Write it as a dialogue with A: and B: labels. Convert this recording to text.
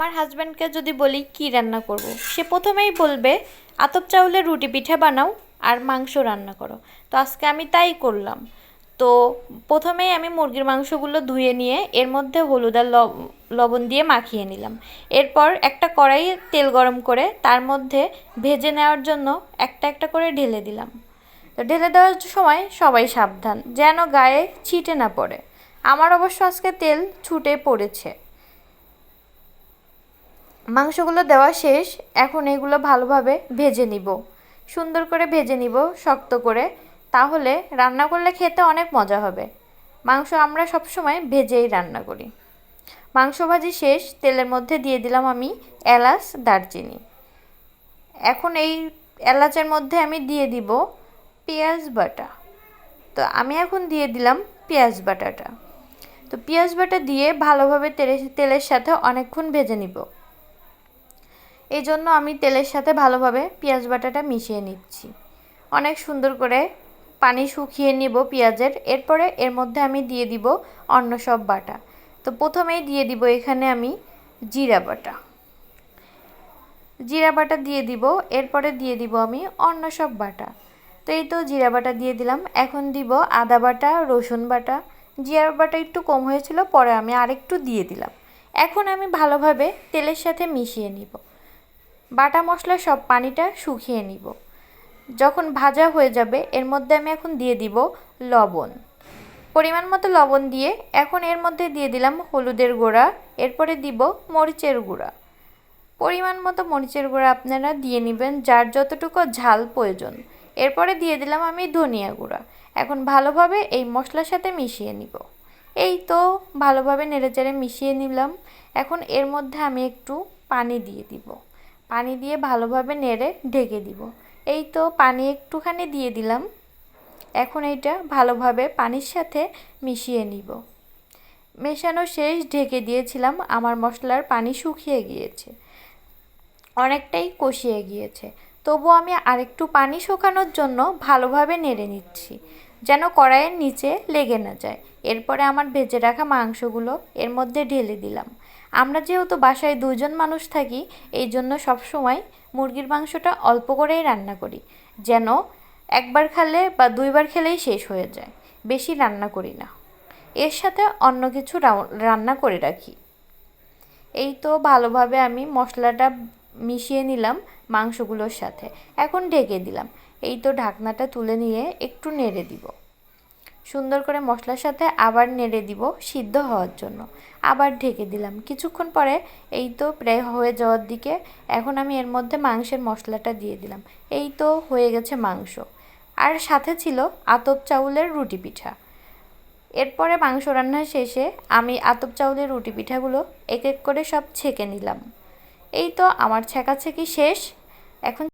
A: আমার হাজব্যান্ডকে যদি বলি, কি রান্না করব। সে প্রথমেই বলবে, আতপ চাউলের রুটি পিঠা বানাও আর মাংস রান্না করো। তো আজকে আমি তাই করলাম। তো প্রথমেই আমি মুরগির মাংসগুলো ধুয়ে নিয়ে, এর মধ্যে হলুদ আর লব- লবণ দিয়ে মাখিয়ে নিলাম। এরপর একটা কড়াইয়ে তেল গরম করে, তার মধ্যে ভেজে নেওয়ার জন্য একটা একটা করে ঢেলে দিলাম। তো ঢেলে দেওয়ার সময় সবাই সাবধান, যেন গায়ে ছিটে না পড়ে। আমার অবশ্য আজকে তেল ছুটে পড়েছে। মাংসগুলো দেওয়া শেষ, এখন এগুলো ভালোভাবে ভেজে নিব। সুন্দর করে ভেজে নিব, শক্ত করে, তাহলে রান্না করলে খেতে অনেক মজা হবে। মাংস আমরা সবসময় ভেজেই রান্না করি। মাংস ভাজি শেষ, তেলের মধ্যে দিয়ে দিলাম আমি এলাচ, দারচিনি। এখন এই এলাচের মধ্যে আমি দিয়ে দিব পেঁয়াজ বাটা। তো আমি এখন দিয়ে দিলাম পেঁয়াজ বাটাটা। তো পেঁয়াজ বাটা দিয়ে ভালোভাবে তেলে, তেলের সাথে অনেকক্ষণ ভেজে নিব। এই জন্য আমি তেলের সাথে ভালোভাবে পেঁয়াজ বাটাটা মিশিয়ে নিচ্ছি। অনেক সুন্দর করে পানি শুকিয়ে নিব পেঁয়াজের। এরপরে এর মধ্যে আমি দিয়ে দিব অন্য সব বাটা। তো প্রথমেই দিয়ে দিব এখানে আমি জিরা বাটা। জিরা বাটা দিয়ে দিব, এরপরে দিয়ে দিব আমি অন্য সব বাটা। তো এই তো জিরা বাটা দিয়ে দিলাম। এখন দিব আদা বাটা, রসুন বাটা। জিরা বাটা একটু কম হয়েছিল, পরে আমি আরেকটু দিয়ে দিলাম। এখন আমি ভালোভাবে তেলের সাথে মিশিয়ে নিব। বাটা মশলা সব পানিটা শুকিয়ে নিব। যখন ভাজা হয়ে যাবে, এর মধ্যে আমি এখন দিয়ে দিব লবণ। পরিমাণ মতো লবণ দিয়ে এখন এর মধ্যে দিয়ে দিলাম হলুদের গুঁড়া, এরপরে দিব মরিচের গুঁড়া। পরিমাণ মতো মরিচের গুঁড়া আপনারা দিয়ে নেবেন যার যতটুকু ঝাল প্রয়োজন। এরপরে দিয়ে দিলাম আমি ধনিয়া গুঁড়া। এখন ভালোভাবে এই মশলার সাথে মিশিয়ে নিব। এই তো ভালোভাবে নেড়েচেড়ে মিশিয়ে নিলাম। এখন এর মধ্যে আমি একটু পানি দিয়ে দিব। পানি দিয়ে ভালোভাবে নেড়ে ঢেকে দিব। এই তো পানি একটুখানি দিয়ে দিলাম। এখন এইটা ভালোভাবে পানির সাথে মিশিয়ে নিব। মেশানো শেষ, ঢেকে দিয়েছিলাম। আমার মশলার পানি শুকিয়ে গিয়েছে। অনেকটাই কষিয়ে গিয়েছে। তবু আমি আরেকটু পানি শুকানোর জন্য ভালোভাবে নেড়ে নিচ্ছি, যেন কড়াইয়ের নিচে লেগে না যায়। এরপরে আমার ভেজে রাখা মাংসগুলো এর মধ্যে ঢেলে দিলাম। আমরা যেহেতু বাসায় দুজন মানুষ থাকি, এই জন্য সবসময় মুরগির মাংসটা অল্প করেই রান্না করি। যেন একবার খেলে বা দুইবার খেলেই শেষ হয়ে যায়। বেশি রান্না করি না। এর সাথে অন্য কিছু রান্না করে রাখি। এই তো ভালোভাবে আমি মশলাটা মিশিয়ে নিলাম মাংসগুলোর সাথে। এখন ঢেকে দিলাম। এই তো ঢাকনাটা তুলে নিয়ে একটু নেড়ে দিব। সুন্দর করে মশলার সাথে আবার নেড়ে দিব সিদ্ধ হওয়ার জন্য। আবার ঢেকে দিলাম। কিছুক্ষণ পরে এই তো প্রায় হয়ে যাওয়ার দিকে এখন আমি এর মধ্যে মাংসের মশলাটা দিয়ে দিলাম। এই তো হয়ে গেছে মাংস। আর সাথে ছিল আতপ চাউলের রুটি পিঠা। এরপরে মাংস রান্না শেষে আমি আতপ চাউলের রুটি পিঠাগুলো এক এক করে সব ছেঁকে নিলাম। এই তো আমার ছেঁকাছেঁকি শেষ। এখন